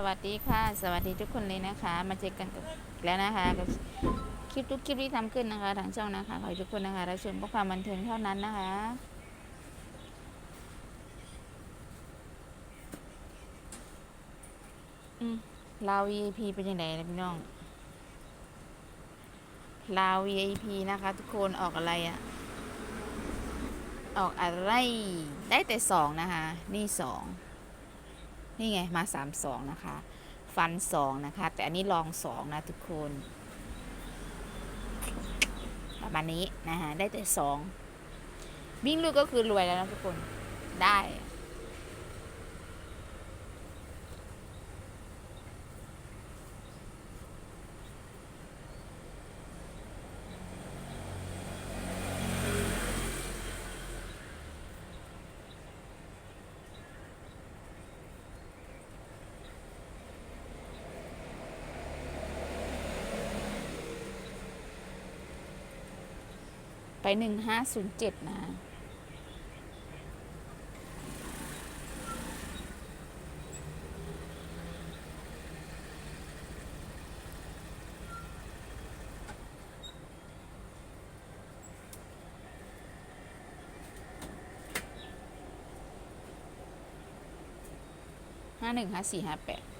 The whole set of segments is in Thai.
สวัสดีค่ะ สวัสดีทุกคนเลยนะคะ มาเจอกันกับแล้วนะคะกับคลิปทุกคลิปที่ทำขึ้นนะคะทางช่องนะคะขอให้ทุกคนนะคะรับชมเพราะความบันเทิงเท่านั้นนะคะ อืมลาว VIP เป็นยังไงนะพี่น้องลาว VIP นะคะ ทุกคนออกอะไรอะออกอะไรได้แต่สองนะคะ นี่สอง นี่ไงมาสามสองนะคะ ฟันสองนะคะ แต่อันนี้ลองสองนะทุกคน ประมาณนี้นะคะได้แต่สองวิ่งลูกก็คือรวยแล้วนะทุกคนได้ ไปหนึ่งห้าศูนย์เจ็ดนะห้าหนึ่งห้าสี่ห้าแปด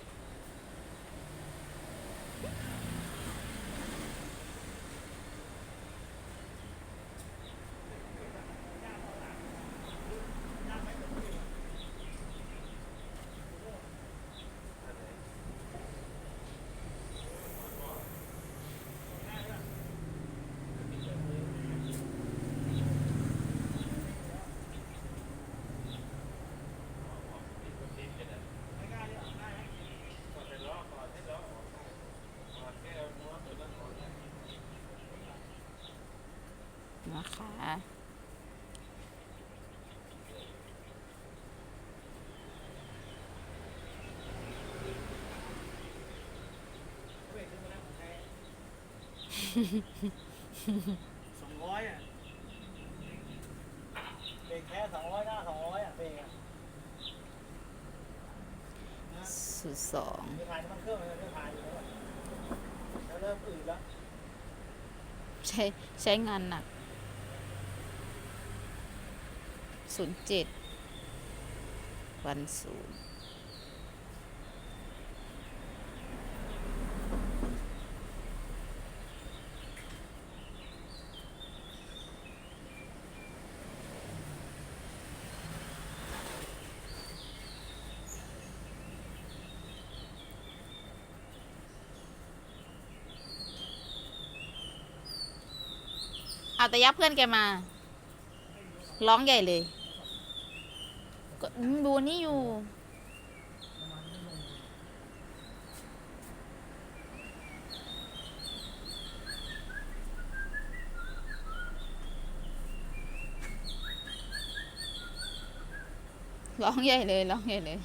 นะคะ สองร้อยอะเบรกแค่สองร้อยหน้าสองร้อยอะเบรกอะนะสุดสองเดี๋ยวถ่ายน้ำมันเครื่องเลยเดี๋ยวถ่ายอยู่แล้วอะแล้วเริ่มอืดแล้ว ใช้ใช้งานหนัก ศูนย์เจ็ดวันศูนย์เอาแต่ยับเพื่อนแกมา ร้องใหญ่เลย ก็ดูนี่อยู่ ร้องใหญ่เลย ร้องใหญ่เลย